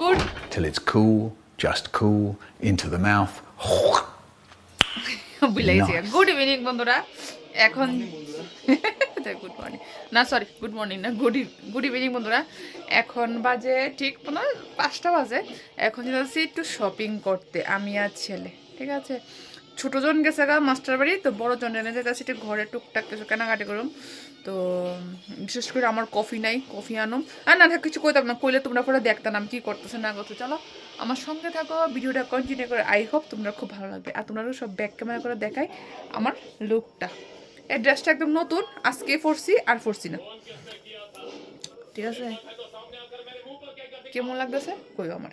Good till it's cool, just cool, into the mouth. Nice. Good evening বন্ধুরা। এখন good morning না sorry good morning না good good evening বন্ধুরা। এখন বাজে ঠিক মনে হয় পাঁচটা বাজে। এখন যাচ্ছি একটু শপিং করতে। আমি আর ছেলে ঠিক আছে? ছোটোজন গেছে গা মাস্টার বাড়ি তো বড় জন এনে যেতেছি একটু ঘরে টুকটাক কিছু কেনাকাটি করুম। তো, বিশেষ করে আমার কফি নাই, কফি আনো আর না কিছু কইতাম না, কইলে তোমরা পরে দেখতাম আমি কি করতেছে না করতে চলো, আমার সঙ্গে থাকো, ভিডিওটা কন্টিনিউ করে। আই হোপ তোমরা খুব ভালো লাগবে। আর তোমরা সব ব্যাক ক্যামেরা করে দেখাই আমার লুকটা এই ড্রেসটা একদম নতুন, আজকে পরছি আর পরছি না। ঠিক আছে? কেমন লাগতেছে? কইও আমার।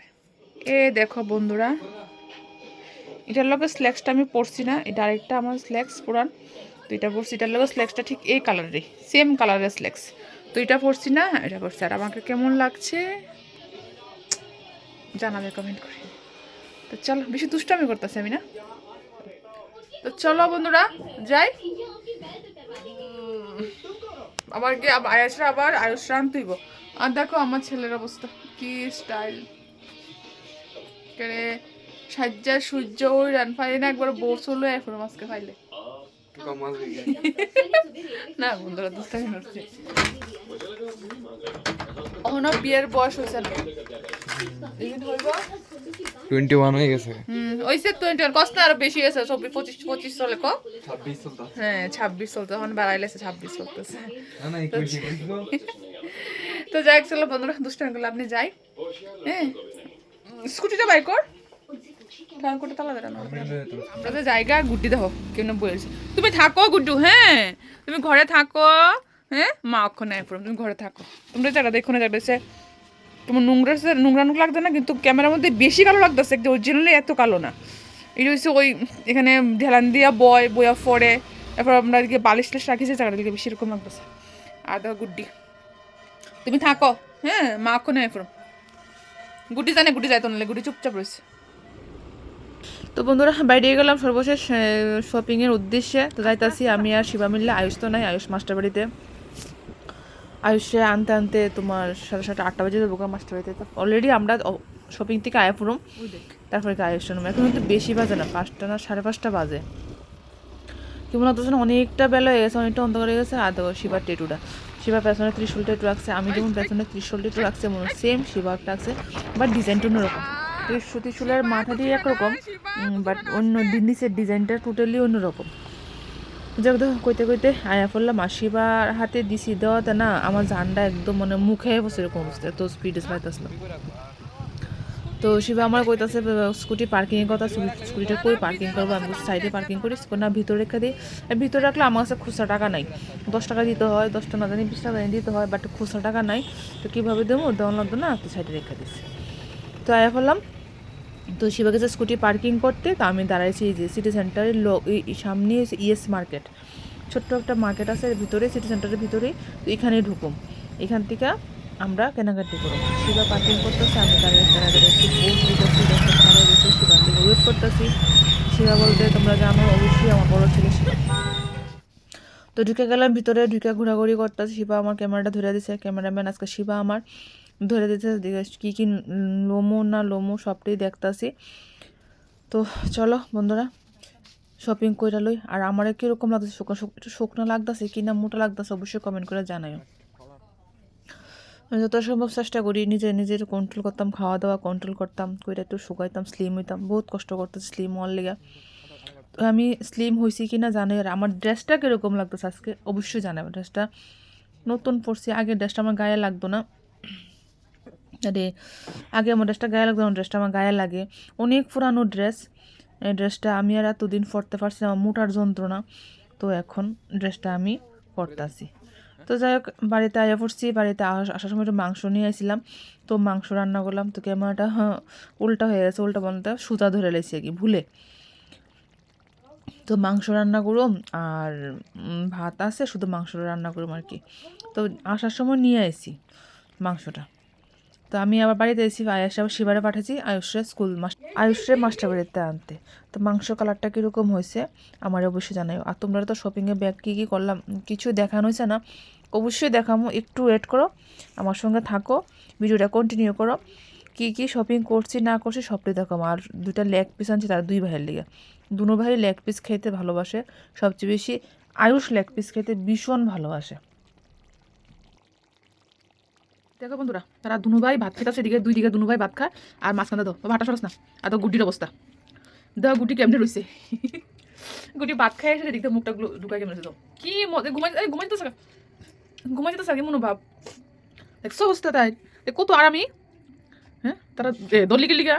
এ দেখো বন্ধুরা, এটার লগে স্ল্যাক্সটা আমি পরছি না, এটা আরেকটা আমার স্ল্যাক্স পুরান। তো এটা পরছি, এটার লগে স্ল্যাক্সটা ঠিক এই কালারেরই সেম কালারের স্ল্যাক্স তো এটা পরছি না, এটা পরছি। আর আমাকে কেমন লাগছে? জানাবে কমেন্ট করে। তো চলো, বেশি দুষ্টামি করতেছি আমি না। তো চলো বন্ধুরা, যাই। আবার কি আয়াসরা আবার আয়ুষ্রান তুইব আর দেখো আমার ছেলের অবস্থা, কি স্টাইল সাজ্জা সূর্য, ওই রান পাইলে না, একবার বউ চলো, এখন মাছকে পাইলে না বন্ধুরা দুষ্টামি করছে অহনো বিয়ের বয়স হয়েছে না টোয়েন্টি ওয়ান হয়ে গেছে হুম ওইসে টোয়েন্টি ওয়ান কষ্ট আরও বেশি হয়েছে চব্বিশ পঁচিশ পঁচিশ চলে ক ছাব্বিশ চলতা হ্যাঁ ছাব্বিশ চলতে এখন বাড়াইলেছে ছাব্বিশ চলতেছে তো যাই চলো বন্ধুরা দুষ্টামি করলে আপনি যাই হ্যাঁ স্কুটিটা বাই কর কারণ কোটা তালা বেরানো আমরা তো জায়গা গুড্ডি দেখো কেউ না বলেছে। তুমি থাকো গুড্ডু হ্যাঁ? তুমি ঘরে থাকো হ্যাঁ? মা অক্ষণ নেয় পুরো তুমি ঘরে থাকো। তোমরা জায়গা দেখো না জায়গা তোমার নোংরা সে- নোংরা নোংরা লাগবে না কিন্তু ক্যামেরার মধ্যে বেশি কালো লাগতেছে একদম অরিজিনালি এত কালো না। এটা হচ্ছে ওই এখানে ঢেলান দিয়া বয় বয়া ফড়ে তারপর আমরা এদিকে বালিশ টালিশ রাখিছে জায়গাটা দিকে বেশি রকম লাগতেছে। আর দেখো গুড্ডি। তুমি থাকো হ্যাঁ? মা অক্ষণ নেয় পুরো গুড্ডি জানে গুড্ডি যায় তো নাহলে গুড্ডি চুপচাপ রয়েছে। তো বন্ধুরা বাইরে গেলাম সর্বশেষ শপিংয়ের উদ্দেশ্যে। তো যাইতাছি আমি আর শিবা মিললে আয়ুষ তো নাই আয়ুষ মাস্টার বাড়িতে। আয়ুষে আনতে আনতে তোমার সাড়ে সাতটা আটটা বাজে যাব মাস্টার বাড়িতে। তো অলরেডি আমরা শপিং থেকে আয়া পুরম। তারপরে আয়ুষ নাম এখন তো বেশি বাজে না পাঁচটা না সাড়ে পাঁচটা বাজে। কি মনে না অনেকটা বেলা হয়ে গেছে অনেকটা অন্ধকার হয়ে গেছে। আর দেখো শিবার টেটুটা শিবা পেছনে ত্রিশুল টেটু রাখছে আমি যেমন পেছনে ত্রিশুল টেটু রাখছে মনে সেম শিবা একটা আছে বাট ডিজাইনটা অন্যরকম। ত্রিশুল ত্রিশুলের মাথা দিয়ে একরকম বাট অন্য নিচের ডিজাইনটা টোটালি অন্যরকম। যাক দেখো, কইতে কইতে আয়া পড়লাম আর হাতে দিছি দেওয়াতে না, আমার জানটা একদম মানে মুখে বসে এরকম অবস্থা, এত স্পিডে চালাইতেছিলাম তো শিবা আমার কইতাছে স্কুটি পার্কিং এর কথা স্কুটিটা কই পার্কিং করব? আমি সাইডে পার্কিং করি না, ভিতরে রেখে দিই ভিতরে রাখলে আমার কাছে খুচরা টাকা নাই। দশ টাকা দিতে হয়, দশ টাকা না জানি, বিশ টাকা দিতে হয় বাট খুচরা টাকা নাই। তো কীভাবে দেবো? দেওয়া লাগতো না, তো সাইডে রেখে দিছি। তো আয়া ফেললাম তো শিবা গেছে স্কুটি পার্কিং করতে, তো আমি দাঁড়াইছি যে সিটি সেন্টারের লোক সামনে ইয়েস মার্কেট ছোট্ট একটা মার্কেট আছে ভিতরে সিটি সেন্টারের ভিতরেই, তো এখানেই ঢুকুম। এখান থেকে আমরা কেনাকাটি করব। শিবা পার্কিং করতেছে, আমি দাঁড়িয়ে শিবার থেকে ওয়েট করতেছি। শিবা বলতে, তোমরা জানো, অবশ্যই আমার বড় ছেলে শিবা। তো ঢুকে গেলাম, ভিতরে ঢুকে ঘোরাঘুরি করতেছি, শিবা আমার ক্যামেরাটা ধরে দিছে ক্যামেরাম্যান আজকে শিবা আমার। ধরে দিতে কী কী লোমো না লোমো সবটাই দেখতাছি। তো চলো বন্ধুরা শপিং কইরা লই। আর আমার কীরকম লাগতেছে? শুকনো শুক- একটু শুকনো লাগতেছে কি না মোটা লাগতেছে অবশ্যই কমেন্ট করে জানাইও। আমি যত সম্ভব চেষ্টা করি নিজে নিজের কন্ট্রোল করতাম খাওয়া দাওয়া কন্ট্রোল করতাম, কইরা একটু শুকাইতাম স্লিম হইতাম। বহুত কষ্ট করতেছি স্লিম হওয়ার লেগে। তো আমি স্লিম হয়েছি কি না জানি আর আমার ড্রেসটা কীরকম লাগতেছে আজকে? অবশ্যই জানাবে ড্রেসটা নতুন পরছি, আগে ড্রেসটা আমার গায়ে লাগতো না। আরে আগে আমার ড্রেসটা গায়ে লাগতো আমার ড্রেসটা আমার গায়ে লাগে। অনেক পুরানো ড্রেস। এই ড্রেসটা আমি আর এতদিন পরতে পারছি আমার মোটার যন্ত্রণা। তো এখন ড্রেসটা আমি পরতাছি। তো যাই হোক বাড়িতে আয়া পড়ছি বাড়িতে আস- আসার সময় একটু মাংস নিয়ে আসছিলাম তো মাংস রান্না করলাম তো ক্যামেরাটা হ্যাঁ, উল্টা হয়ে গেছে উল্টা বলতে সুতা ধরে লেছি কি ভুলে। তো মাংস রান্না করুম আর ভাত আছে শুধু মাংস রান্না করুম আর কি। তো আসার সময় নিয়ে আসি মাংসটা। তো আমি আবার বাড়িতে এসেছি আয়ুষে আবার শিবারে পাঠাচ্ছি আয়ুষরে স্কুল মাস্টার আয়ুষরে মাস্টার বাড়িতে আনতে। তো মাংস কালারটা কীরকম হয়েছে আমার অবশ্যই জানাই আর তোমরা তো শপিংয়ে ব্যাগ কী কী করলাম, কিছু দেখানো হয়েছে না, অবশ্যই দেখামো, একটু ওয়েট করো, আমার সঙ্গে থাকো, ভিডিওটা কন্টিনিউ করো। কী কী শপিং করছি, না করছি সবটাই দেখাবো আর দুইটা লেগ পিস আনছি তার দুই ভাইয়ের লিগে। দুনো ভাই লেগ পিস খেতে ভালোবাসে, সবচেয়ে বেশি আয়ুষ লেগ পিস খেতে ভীষণ ভালোবাসে। দেখো বন্ধুরা তারা দুনো ভাই ভাত খেতে সেদিকে দুই দিকে দুনো ভাই ভাত খায় আর মাঝখানে দাও ভাটা সরস না আর তো গুটির অবস্থা। দেখো গুটি কেমনে রয়েছে গুটি ভাত খাই এসে এদিকে মুখটা ঢুকাই কেমন তো কি মজা ঘুমাই ঘুমাই তো ঘুমাই যেতে থাকে মনোভাব দেখছ অবস্থা তাই? কত আরামি। হ্যাঁ তারা দলি গেলিগা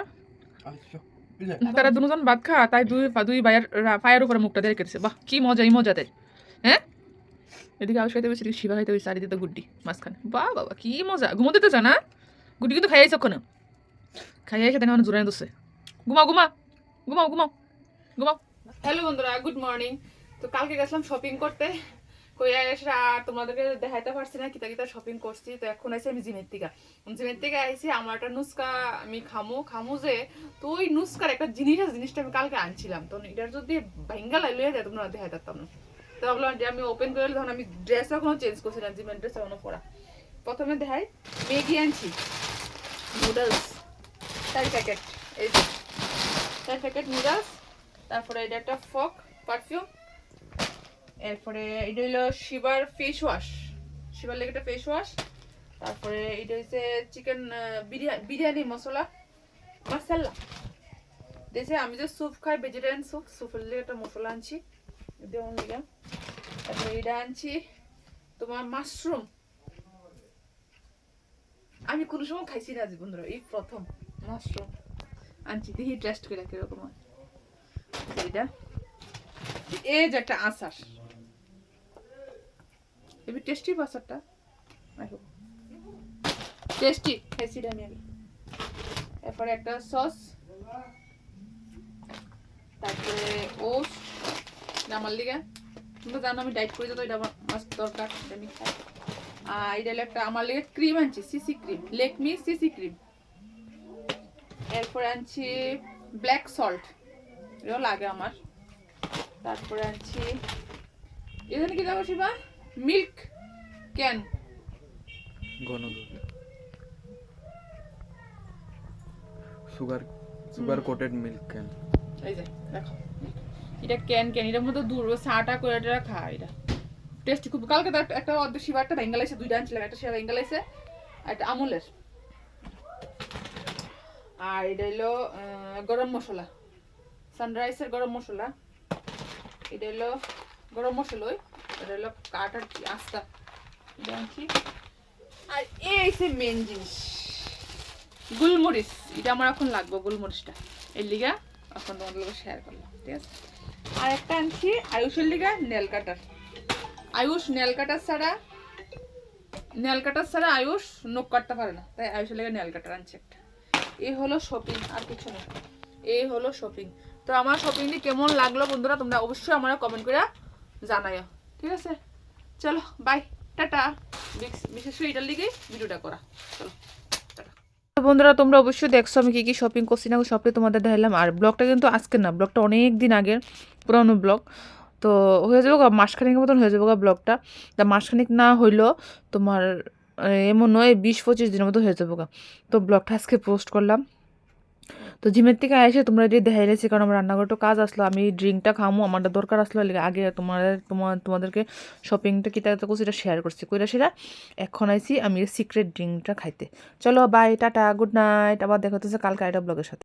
তারা দুজন ভাত খা তাই দুই দুই ভাইয়ের পায়ের উপরে মুখটা দিয়ে রেখেছে বাহ কি মজা এই মজা তাই হ্যাঁ? এদিকে আউশ খাইতে বেশি শিবা খাইতে বেশি আর এদিকে গুড্ডি, মাঝখানে। বাহ বাবা, কি মজা। ঘুমোতে তো না গুড্ডি কিন্তু খাইয়াইছ ওখানে খাইয়াই খেতে না জোরাই দোষে ঘুমাও ঘুমা ঘুমাও ঘুমাও ঘুমাও। হ্যালো বন্ধুরা গুড মর্নিং তো কালকে গেছিলাম শপিং করতে। কইয়া এসে আর তোমাদেরকে দেখাইতে পারছি না, কিতা কিতা শপিং করছি। তো এখন আইসি আমি জিমের থেকে জিমের থেকে আইসি আমার একটা নুস্কা আমি খামু খামু যে, তো ওই নুস্কার একটা জিনিস জিনিসটা আমি কালকে আনছিলাম। তো এটার যদি ভাঙ্গা লাই লইয়া যায় তোমরা দেখাই পারতাম না। তো ভাবলাম আমি ওপেন করে তখন আমি ড্রেস এখনও চেঞ্জ করছি না জিমের ড্রেস এখনও পরা প্রথমে দেখাই ম্যাগি আনছি। নুডলস চার প্যাকেট এই যে। চার প্যাকেট নুডলস তারপরে এটা একটা ফক পারফিউম এরপরে এটা হলো শিবার ফেস ওয়াশ শিবার লেগে একটা ফেস ওয়াশ তারপরে এটা হচ্ছে চিকেন বিরিয়ানি মশলা মশলা দেখছে আমি যে স্যুপ খাই ভেজিটেরিয়ান স্যুপ স্যুপের লেগে একটা মশলা আনছি। এটা আনছি তোমার মাশরুম আমি কোনো সময় খাইছি না আজ বন্ধুরা এই প্রথম মাশরুম আনছি, দেখি টেস্ট করে কীরকম হয়। এটা এই যে একটা আচার। এবি টেস্টি আচারটা? টেস্টি খাইছি আমি আমি এরপরে একটা সস তারপরে ওস এটা আমার লিগে। তোমরা জানো আমি ডাইট করি তো এটা আমার মাস্ট দরকার এটা আমি খাই। আর এটা একটা আমার লিগে ক্রিম আনছি CC cream Lakme CC cream এরপরে আনছি ব্ল্যাক সল্ট এটাও লাগে আমার। তারপরে আনছি এখানে কি দেবো শিবা? মিল্ক ক্যান ঘন sugar sugar coated milk can এই যে দেখো। এটা ক্যান ক্যান এটার মধ্যে দূর চাটা করে এটা খা এটা। টেস্টি খুব কালকে তো একটা- অর্ধেক শিবা একটা বেঙ্গাল আছে দুইটা আনছিলাম, একটা শিবা বেঙ্গাল আছে একটা আমুলের। আর এটা হলো গরম মশলা। সানরাইসের গরম মশলা। এটা হলো গরম মশলা ওই, এটা হলো কাটার আস্তা। এটা আনছি। আর এই সে মেন জিনিস। গুলমরিচ। এটা আমার এখন লাগবে গুলমরিচটা। এর লিগা এখন তোমাদের শেয়ার করলাম, ঠিক আছে? আর একটা আনছি, আয়ুষের লিগা nail cutter. Ayush nail cutter ছাড়া, নেল কাটার ছাড়া আয়ুষ নখ কাটতে পারে না। তাই আয়ুষের লিগা নেল কাটার আনছি একটা। এই হলো শপিং আর কিছু না। এই হলো শপিং তো আমার শপিংটি কেমন লাগল বন্ধুরা, তোমরা অবশ্যই আমার কমেন্ট করে জানাইও। ঠিক আছে? চলো বাই টাটা। বিশেষ করে এটার লিগেই ভিডিওটা করা। চলো। বন্ধুরা, তোমরা অবশ্যই দেখছ আমি কী কী শপিং করছি না, সবটাই তোমাদের দেখালাম। আর ব্লগটা কিন্তু আজকে না, ব্লগটা অনেক দিন আগের, পুরানো ব্লগ। তো হয়ে যাব মাসখানেকের মতন হয়ে যাব ব্লগটা। তা মাসখানেক না হইল তোমার এমন নয়, বিশ পঁচিশ দিনের মতো হয়ে যাব তো ব্লগটা আজকে পোস্ট করলাম। তো জিমের থেকে এসে তোমরা যদি দেখাই গেছি কারণ আমার রান্নাঘরটা কাজ আসলো, আমি ড্রিঙ্কটা খামো, আমারটা দরকার আসলো আগে তোমাদের তোমার, তোমাদেরকে শপিংটা কী তাকে এটা শেয়ার করছি। কইরা সেটা এখন আইসি আমি সিক্রেট ড্রিঙ্কটা খাইতে। চলো বাই টাটা গুড নাইট আবার দেখা হচ্ছে কালকে আইটা ব্লগের সাথে।